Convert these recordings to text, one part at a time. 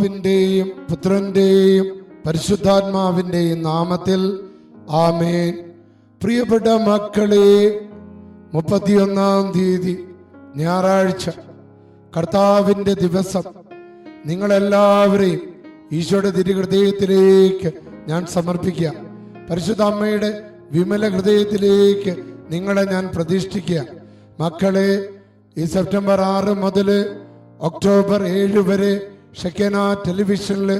പിതാവിന്റെയും പുത്രന്റെയും പരിശുദ്ധാത്മാവിന്റെയും നാമത്തിൽ ആമേൻ. പ്രിയപ്പെട്ട മക്കളെ മുപ്പത്തിയൊന്നാം തീയതി ഞായറാഴ്ച കർത്താവിന്റെ ദിവസം. നിങ്ങളെല്ലാവരെയും ഈശോയുടെ തിരുഹൃദയത്തിലേക്ക് ഞാൻ സമർപ്പിക്കുക. പരിശുദ്ധ അമ്മയുടെ വിമല ഹൃദയത്തിലേക്ക് നിങ്ങളെ ഞാൻ പ്രതിഷ്ഠിക്കുക. മക്കളെ ഈ സെപ്റ്റംബർ ആറ് മുതൽ ഒക്ടോബർ ഏഴ് വരെ ഷെക്കന ടെലിവിഷനിൽ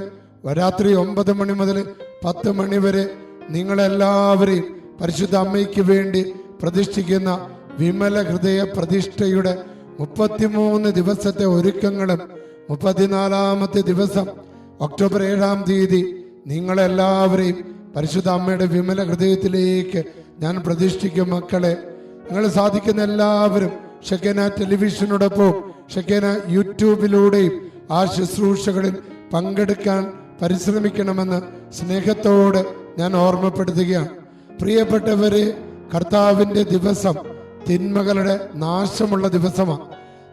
രാത്രി ഒമ്പത് മണി മുതൽ പത്ത് മണി വരെ നിങ്ങളെല്ലാവരെയും പരിശുദ്ധ അമ്മയ്ക്ക് വേണ്ടി പ്രതിഷ്ഠിക്കുന്ന വിമല ഹൃദയ പ്രതിഷ്ഠയുടെ മുപ്പത്തിമൂന്ന് ദിവസത്തെ ഒരുക്കങ്ങളും മുപ്പത്തിനാലാമത്തെ ദിവസം ഒക്ടോബർ ഏഴാം തീയതി നിങ്ങളെല്ലാവരെയും പരിശുദ്ധ അമ്മയുടെ വിമല ഹൃദയത്തിലേക്ക് ഞാൻ പ്രതിഷ്ഠിക്കും മക്കളെ. നിങ്ങൾ സാധിക്കുന്ന എല്ലാവരും ഷെക്കേന ടെലിവിഷനോടൊപ്പം ഷെക്കേന യൂട്യൂബിലൂടെയും ആ ശുശ്രൂഷകളിൽ പങ്കെടുക്കാൻ പരിശ്രമിക്കണമെന്ന് സ്നേഹത്തോട് ഞാൻ ഓർമ്മപ്പെടുത്തുകയാണ്. പ്രിയപ്പെട്ടവരെ കർത്താവിന്റെ ദിവസം തിന്മകളുടെ നാശമുള്ള ദിവസമാണ്.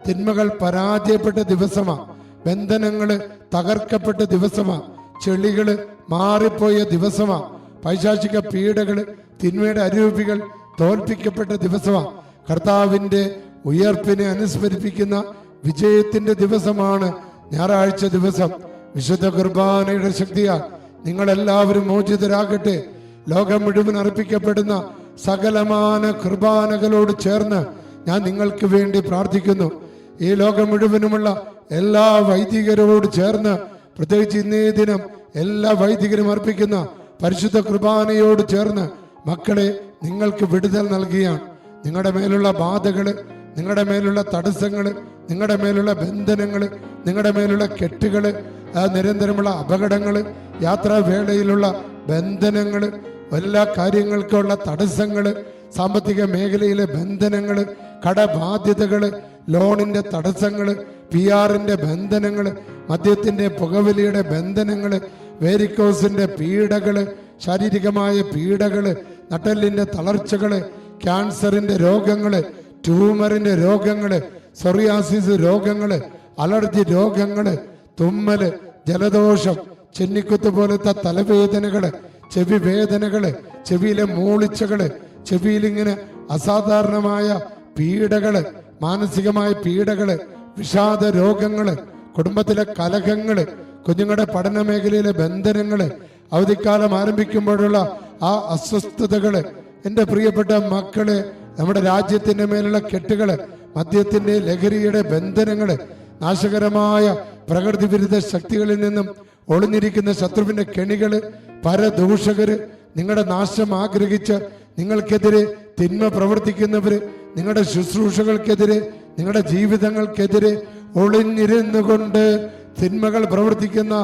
തിന്മകൾ പരാജയപ്പെട്ട ദിവസമാണ്. ബന്ധനങ്ങൾ തകർക്കപ്പെട്ട ദിവസമാണ്. ചെളികൾ മാറിപ്പോയ ദിവസമാണ്. പൈശാചിക പീഡകൾ തിന്മയുടെ അരൂപികൾ തോൽപ്പിക്കപ്പെട്ട ദിവസമാണ്. കർത്താവിന്റെ ഉയർപ്പിനെ അനുസ്മരിപ്പിക്കുന്ന വിജയത്തിന്റെ ദിവസമാണ് ഞായറാഴ്ച ദിവസം വിശുദ്ധ കുർബാനയുടെ ശക്തിയാൽ നിങ്ങളെല്ലാവരും മോചിതരാകട്ടെ. ലോകം മുഴുവൻ അർപ്പിക്കപ്പെടുന്ന സകലമാന കുർബാനകളോട് ചേർന്ന് ഞാൻ നിങ്ങൾക്ക് വേണ്ടി പ്രാർത്ഥിക്കുന്നു. ഈ ലോകം മുഴുവനുമുള്ള എല്ലാ വൈദികരോട് ചേർന്ന് പ്രത്യേകിച്ച് ഇന്നേ ദിനം എല്ലാ വൈദികരും അർപ്പിക്കുന്ന പരിശുദ്ധ കുർബാനയോട് ചേർന്ന് മക്കളെ നിങ്ങൾക്ക് വിടുതൽ നൽകുകയാണ് നിങ്ങളുടെ മേലുള്ള ബാധകൾ നിങ്ങളുടെ മേലുള്ള തടസ്സങ്ങൾ നിങ്ങളുടെ മേലുള്ള ബന്ധനങ്ങൾ നിങ്ങളുടെ മേലുള്ള കെട്ടുകൾ നിരന്തരമുള്ള അപകടങ്ങൾ യാത്രാവേളയിലുള്ള ബന്ധനങ്ങൾ എല്ലാ കാര്യങ്ങൾക്കുള്ള തടസ്സങ്ങൾ സാമ്പത്തിക മേഖലയിലെ ബന്ധനങ്ങൾ കടബാധ്യതകൾ ലോണിന്റെ തടസ്സങ്ങൾ പി ആറിന്റെ ബന്ധനങ്ങൾ മദ്യത്തിന്റെ പുകവലിയുടെ ബന്ധനങ്ങൾ വേരിക്കോസിന്റെ പീഡകൾ ശാരീരികമായ പീഡകൾ നട്ടെല്ലിന്റെ തളർച്ചകൾ ക്യാൻസറിന്റെ രോഗങ്ങൾ ട്യൂമറിന്റെ രോഗങ്ങൾ സൊറിയാസിസ് രോഗങ്ങൾ അലർജി രോഗങ്ങൾ തുമ്മൽ ജലദോഷം ചെന്നിക്കുത്ത് പോലത്തെ തലവേദനകൾ ചെവി വേദനകൾ ചെവിയിലെ മൂളിച്ചകൾ ചെവിയിൽ ഇങ്ങനെ അസാധാരണമായ പീഡകൾ മാനസികമായ പീഡകൾ വിഷാദ രോഗങ്ങൾ കുടുംബത്തിലെ കലഹങ്ങൾ കുഞ്ഞുങ്ങളുടെ പഠന മേഖലയിലെ ബന്ധനങ്ങൾ അവധിക്കാലം ആരംഭിക്കുമ്പോഴുള്ള ആ അസ്വസ്ഥതകൾ. എന്റെ പ്രിയപ്പെട്ട മക്കൾ നമ്മുടെ രാജ്യത്തിന്റെ മേലുള്ള കെട്ടുകൾ മദ്യത്തിന്റെ ലഹരിയുടെ ബന്ധനങ്ങൾ നാശകരമായ പ്രകൃതി വിരുദ്ധ ശക്തികളിൽ നിന്നും ഒളിഞ്ഞിരിക്കുന്ന ശത്രുവിന്റെ കെണികൾ പരദൂഷകര് നിങ്ങളുടെ നാശം ആഗ്രഹിച്ച് നിങ്ങൾക്കെതിരെ തിന്മ പ്രവർത്തിക്കുന്നവര് നിങ്ങളുടെ ശുശ്രൂഷകൾക്കെതിരെ നിങ്ങളുടെ ജീവിതങ്ങൾക്കെതിരെ ഒളിഞ്ഞിരുന്നു കൊണ്ട് തിന്മകൾ പ്രവർത്തിക്കുന്ന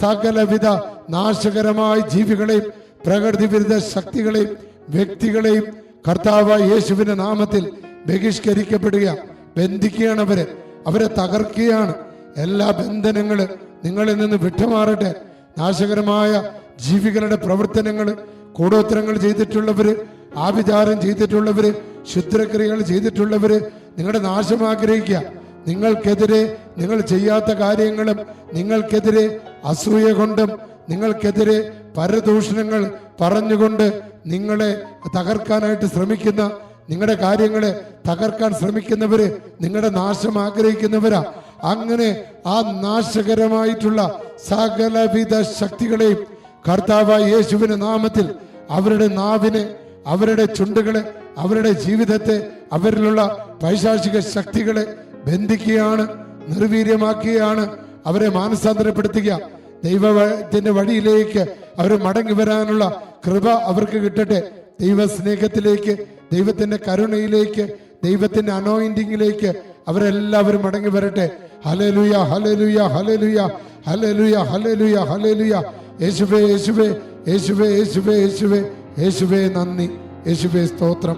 സകലവിധ നാശകരമായ ജീവികളെയും പ്രകൃതി വിരുദ്ധ ശക്തികളെയും വ്യക്തികളെയും കർത്താവ് യേശുവിന്റെ നാമത്തിൽ ബഹിഷ്കരിക്കപ്പെടുക. ബന്ധിക്കുകയാണ് അവരെ. അവരെ തകർക്കുകയാണ്. എല്ലാ ബന്ധനങ്ങൾ നിങ്ങളിൽ നിന്ന് വിട്ടുമാറട്ടെ. നാശകരമായ ജീവികളുടെ പ്രവർത്തനങ്ങൾ കൂടോത്തരങ്ങൾ ചെയ്തിട്ടുള്ളവര് ആഭിചാരം ചെയ്തിട്ടുള്ളവര് ശുദ്രക്രിയകൾ ചെയ്തിട്ടുള്ളവര് നിങ്ങളുടെ നാശം ആഗ്രഹിക്കുക. നിങ്ങൾക്കെതിരെ നിങ്ങൾ ചെയ്യാത്ത കാര്യങ്ങളും നിങ്ങൾക്കെതിരെ അസൂയ കൊണ്ടും നിങ്ങൾക്കെതിരെ പരദൂഷണങ്ങൾ പറഞ്ഞുകൊണ്ട് നിങ്ങളെ തകർക്കാനായിട്ട് ശ്രമിക്കുന്ന നിങ്ങളുടെ കാര്യങ്ങളെ തകർക്കാൻ ശ്രമിക്കുന്നവര് നിങ്ങളുടെ നാശം ആഗ്രഹിക്കുന്നവരാ. അങ്ങനെ ആ നാശകരമായിട്ടുള്ള സകലവിധ ശക്തികളെയും കർത്താവ് യേശുവിന്റെ നാമത്തിൽ അവരുടെ നാവിനെ അവരുടെ ചുണ്ടുകളെ അവരുടെ ജീവിതത്തെ അവരിലുള്ള പൈശാചിക ശക്തികളെ ബന്ധിക്കുകയാണ് നിർവീര്യമാക്കുകയാണ് അവരെ മാനസാന്തരപ്പെടുത്തുക. ദൈവത്തിന്റെ വഴിയിലേക്ക് അവർ മടങ്ങി വരാനുള്ള കൃപ അവർക്ക് കിട്ടട്ടെ. ദൈവ സ്നേഹത്തിലേക്ക് ദൈവത്തിന്റെ കരുണയിലേക്ക് ദൈവത്തിന്റെ അനോയിന്റിങ്ങിലേക്ക് അവരെല്ലാവരും മടങ്ങി വരട്ടെ. ഹലലുയ ഹലലുയ ഹലലുയ ഹലലുയ ഹലലുയ ഹലലുയ യേശുവേ യേശുവേ യേശുവേ യേശുവേ യേശുവേ യേശുവേ നന്ദി. യേശുവേ സ്തോത്രം.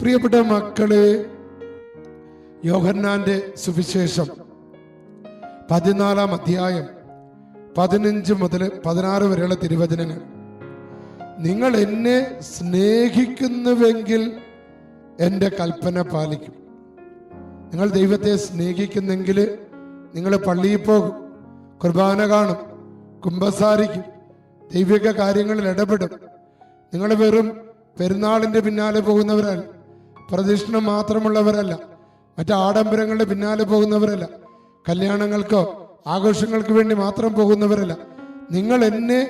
പ്രിയപ്പെട്ട മക്കളെ യോഹന്നാന്റെ സുവിശേഷം പതിനാലാം അധ്യായം. പതിനഞ്ച് മുതൽ പതിനാറ് വരെയുള്ള തിരുവചനങ്ങൾ. നിങ്ങൾ എന്നെ സ്നേഹിക്കുന്നുവെങ്കിൽ എന്റെ കൽപ്പന പാലിക്കും. നിങ്ങൾ ദൈവത്തെ സ്നേഹിക്കുന്നെങ്കിൽ നിങ്ങൾ പള്ളിയിൽ പോകും കുർബാന കാണും കുംഭസാരിക്കും ദൈവിക കാര്യങ്ങളിൽ ഇടപെടും. നിങ്ങൾ വെറും പെരുന്നാളിന്റെ പിന്നാലെ പോകുന്നവരല്ല പ്രദക്ഷിണം മാത്രമുള്ളവരല്ല മറ്റ് ആഡംബരങ്ങളുടെ പിന്നാലെ പോകുന്നവരല്ല കല്യാണങ്ങൾക്കോ ആഘോഷങ്ങൾക്ക് വേണ്ടി മാത്രം പോകുന്നവരല്ല. നിങ്ങൾ എന്നെ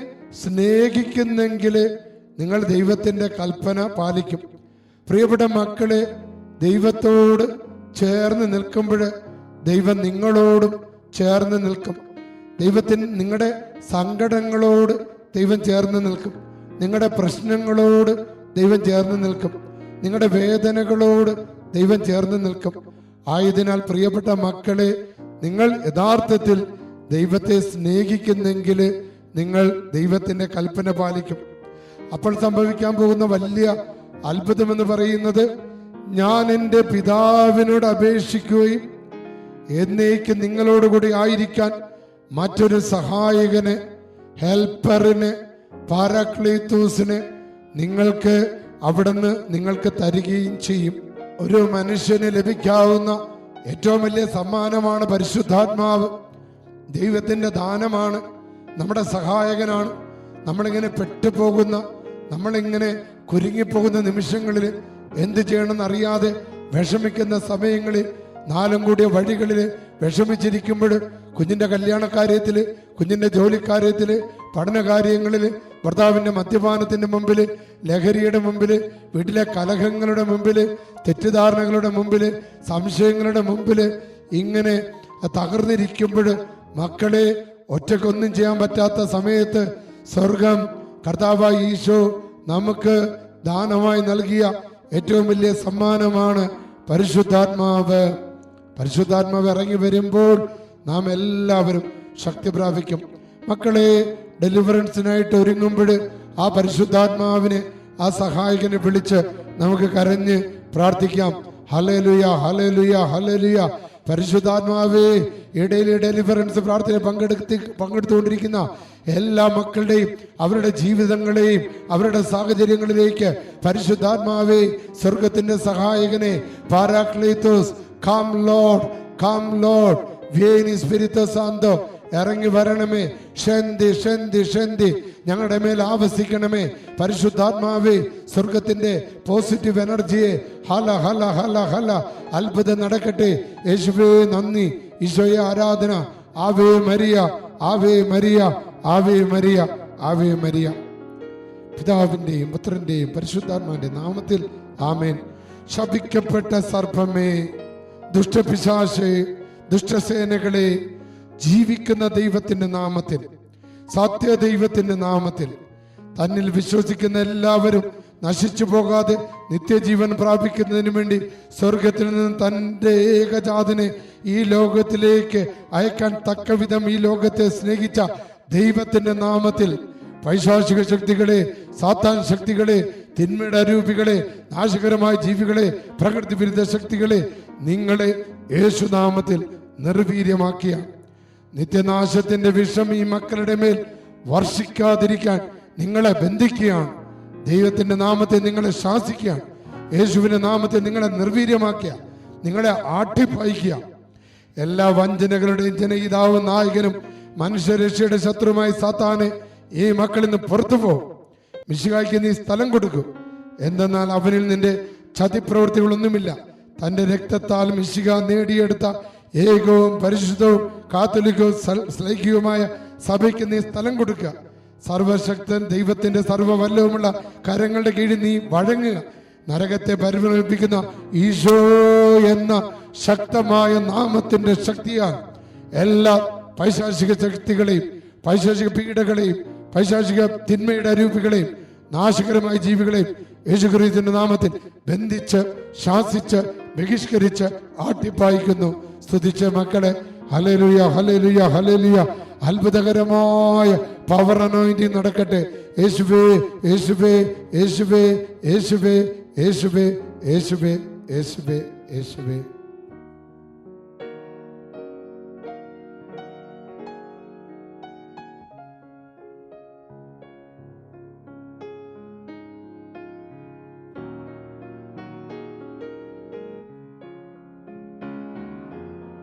സ്നേഹിക്കുന്നെങ്കിൽ നിങ്ങൾ ദൈവത്തിന്റെ കൽപ്പന പാലിക്കും. പ്രിയപ്പെട്ട മക്കളെ ദൈവത്തോട് ചേർന്ന് നിൽക്കുമ്പോൾ ദൈവം നിങ്ങളോടും ചേർന്ന് നിൽക്കും. ദൈവത്തിന് നിങ്ങളുടെ സങ്കടങ്ങളോട് ദൈവം ചേർന്ന് നിൽക്കും. നിങ്ങളുടെ പ്രശ്നങ്ങളോട് ദൈവം ചേർന്ന് നിൽക്കും. നിങ്ങളുടെ വേദനകളോട് ദൈവം ചേർന്ന് നിൽക്കും. ആയതിനാൽ പ്രിയപ്പെട്ട മക്കളെ നിങ്ങൾ യഥാർത്ഥത്തിൽ ദൈവത്തെ സ്നേഹിക്കുന്നെങ്കിൽ നിങ്ങൾ ദൈവത്തിന്റെ കൽപ്പന പാലിക്കും. അപ്പോൾ സംഭവിക്കാൻ പോകുന്ന വലിയ അത്ഭുതമെന്ന് പറയുന്നത് ഞാൻ എന്റെ പിതാവിനോട് അപേക്ഷിക്കുകയും എന്നേക്ക് നിങ്ങളോടുകൂടി ആയിരിക്കാൻ മറ്റൊരു സഹായകന് ഹെൽപ്പറിന് പാരാക്ലീത്തൂസിന് നിങ്ങൾക്ക് അവിടുന്ന് നിങ്ങൾക്ക് തരികയും ചെയ്യും. ഒരു മനുഷ്യന് ലഭിക്കാവുന്ന ഏറ്റവും വലിയ സമ്മാനമാണ് പരിശുദ്ധാത്മാവ്. ദൈവത്തിന്റെ ദാനമാണ്. നമ്മുടെ സഹായകനാണ്. നമ്മളിങ്ങനെ പെട്ടുപോകുന്ന നമ്മളിങ്ങനെ കുരുങ്ങിപ്പോകുന്ന നിമിഷങ്ങളിൽ എന്ത് ചെയ്യണമെന്ന് അറിയാതെ വിഷമിക്കുന്ന സമയങ്ങളിൽ നാലും കൂടിയ വഴികളിൽ വിഷമിച്ചിരിക്കുമ്പോൾ കുഞ്ഞിന്റെ കല്യാണക്കാര്യത്തിൽ കുഞ്ഞിന്റെ ജോലിക്കാര്യത്തിൽ പഠനകാര്യങ്ങളിൽ ഭർത്താവിന്റെ മദ്യപാനത്തിന്റെ മുമ്പിൽ ലഹരിയുടെ മുമ്പിൽ വീട്ടിലെ കലഹങ്ങളുടെ മുമ്പിൽ തെറ്റിദ്ധാരണകളുടെ മുമ്പിൽ സംശയങ്ങളുടെ മുമ്പിൽ ഇങ്ങനെ തകർന്നിരിക്കുമ്പോൾ മക്കളെ ഒറ്റക്കൊന്നും ചെയ്യാൻ പറ്റാത്ത സമയത്ത് സ്വർഗം കർത്താവ് ഈശോ നമുക്ക് ദാനമായി നൽകിയ ഏറ്റവും വലിയ സമ്മാനമാണ് പരിശുദ്ധാത്മാവ്. പരിശുദ്ധാത്മാവ് ഇറങ്ങി വരുമ്പോൾ നാം എല്ലാവരും ശക്തി പ്രാപിക്കും. മക്കളെ ഡെലിവറൻസിനായിട്ട് ഒരുങ്ങുമ്പോൾ ആ പരിശുദ്ധാത്മാവിനെ ആ സഹായകനെ വിളിച്ച് നമുക്ക് കരഞ്ഞ് പ്രാർത്ഥിക്കാം. ഹലലുയ ഹലലുയ ഹലലുയ പരിശുദ്ധാത്മാവേ ഇടയിൽ ഡെലിവറൻസ് പ്രാർത്ഥന പങ്കെടുത്ത് പങ്കെടുത്തുകൊണ്ടിരിക്കുന്ന എല്ലാ മക്കളുടെയും അവരുടെ ജീവിതങ്ങളെയും അവരുടെ സാഹചര്യങ്ങളിലേക്ക് പരിശുദ്ധാത്മാവേ സ്വർഗത്തിന്റെ സഹായകനെ പാരാക്ലേത്തോസ് കം ലോഡ് കം ലോഡ് വേനി സ്പിരിത്തോ സാന്തോ ഇറങ്ങി വരണമേ. ഷന്തി ഷന്തി ഷന്തി ഞങ്ങളുടെ മേൽ ആവസിക്കണമേ. പരിശുദ്ധാത്മാവേ സ്വർഗത്തിന്റെ പോസിറ്റീവ് എനർജിയെ ഹല ഹല ഹല ഹല. അത്ഭുതം നടക്കട്ടെ. യേശുവേ നന്ദി. ഈശോയെ ആരാധന. ആവേ മരിയ ആവേ മരിയ ആവേ മരിയ ആവേ മരിയ. പിതാവിന്റെയും പുത്രന്റെയും പരിശുദ്ധാത്മാവിന്റെ നാമത്തിൽ ആമേൻ. ശപിക്കപ്പെട്ട സർപ്പമേ ദുഷ്ടപിശാശേ ദുഷ്ടസേനകളെ ജീവിക്കുന്ന ദൈവത്തിന്റെ നാമത്തിൽ സത്യ ദൈവത്തിന്റെ നാമത്തിൽ തന്നിൽ വിശ്വസിക്കുന്ന എല്ലാവരും നശിച്ചു പോകാതെ നിത്യജീവൻ പ്രാപിക്കുന്നതിന് വേണ്ടി സ്വർഗത്തിൽ നിന്ന് തന്റെ ഏകജാതിനെ ഈ ലോകത്തിലേക്ക് അയക്കാൻ തക്കവിധം ഈ ലോകത്തെ സ്നേഹിച്ച ദൈവത്തിന്റെ നാമത്തിൽ പൈശാചിക ശക്തികളെ സാത്താൻ ശക്തികളെ തിന്മയുടെ അരൂപികളെ നാശകരമായ ജീവികളെ പ്രകൃതി വിരുദ്ധ ശക്തികളെ നിങ്ങളെ യേശുനാമത്തിൽ നിർവീര്യമാക്കിയ നിത്യനാശത്തിന്റെ വിഷം ഈ മക്കളുടെ മേൽ വർഷിക്കാതിരിക്കാൻ നിങ്ങളെ ബന്ധിക്കുകയാണ്. ദൈവത്തിന്റെ നാമത്തെ നിങ്ങളെ ശാസിക്കുകയാണ്. യേശുവിന്റെ നാമത്തെ നിങ്ങളെ നിർവീര്യമാക്കുക നിങ്ങളെ ആട്ടിപ്പായിക്കുക. എല്ലാ വഞ്ചനകളുടെയും ജനഹിതാവും നായകനും മനുഷ്യരക്ഷയുടെ ശത്രുമായി സാത്താനെ ഈ മക്കളിൽ നിന്ന് പുറത്തു പോകും മിശികായ്ക്ക് നീ സ്ഥലം കൊടുക്കും. എന്തെന്നാൽ അവനിൽ നിന്റെ ചതിപ്രവൃത്തികളൊന്നുമില്ല തന്റെ രക്തത്താൽ മിശിക നേടിയെടുത്ത ഏകവും പരിശുദ്ധവും കാത്തലിക്കവും ശ്ലൈഹികവുമായ സഭയ്ക്ക് നീ സ്ഥലം കൊടുക്കുക. സർവശക്തൻ ദൈവത്തിന്റെ സർവവല്ലവുമുള്ള കരങ്ങളുടെ കീഴിൽ നീ വഴങ്ങുക. നരകത്തെ പരിമളിപ്പിക്കുന്ന ഈശോ എന്ന ശക്തമായ നാമത്തിന്റെ ശക്തിയാൽ എല്ലാ പൈശാചിക ശക്തികളെയും പൈശാചിക പീഡകളെയും പൈശാചിക തിന്മയുടെ അരൂപികളെയും നാശകരമായ ജീവികളെയും യേശുക്രിസ്തുവിന്റെ നാമത്തിൽ ബന്ധിച്ച് ശാസിച്ച് ബഹിഷ്കരിച്ച് ആട്ടിപ്പായിക്കുന്നു. സ്തുതിച്ച മക്കളെ. ഹലലുയ ഹലലുയ ഹലലുയ അത്ഭുതകരമായ പവർ അനോയിന്റിങ് നടക്കട്ടെ. യേശുവേ യേശുവേ യേശുവേ യേശുവേ യേശുവേ യേശുവേ യേശുവേ യേശുവേ.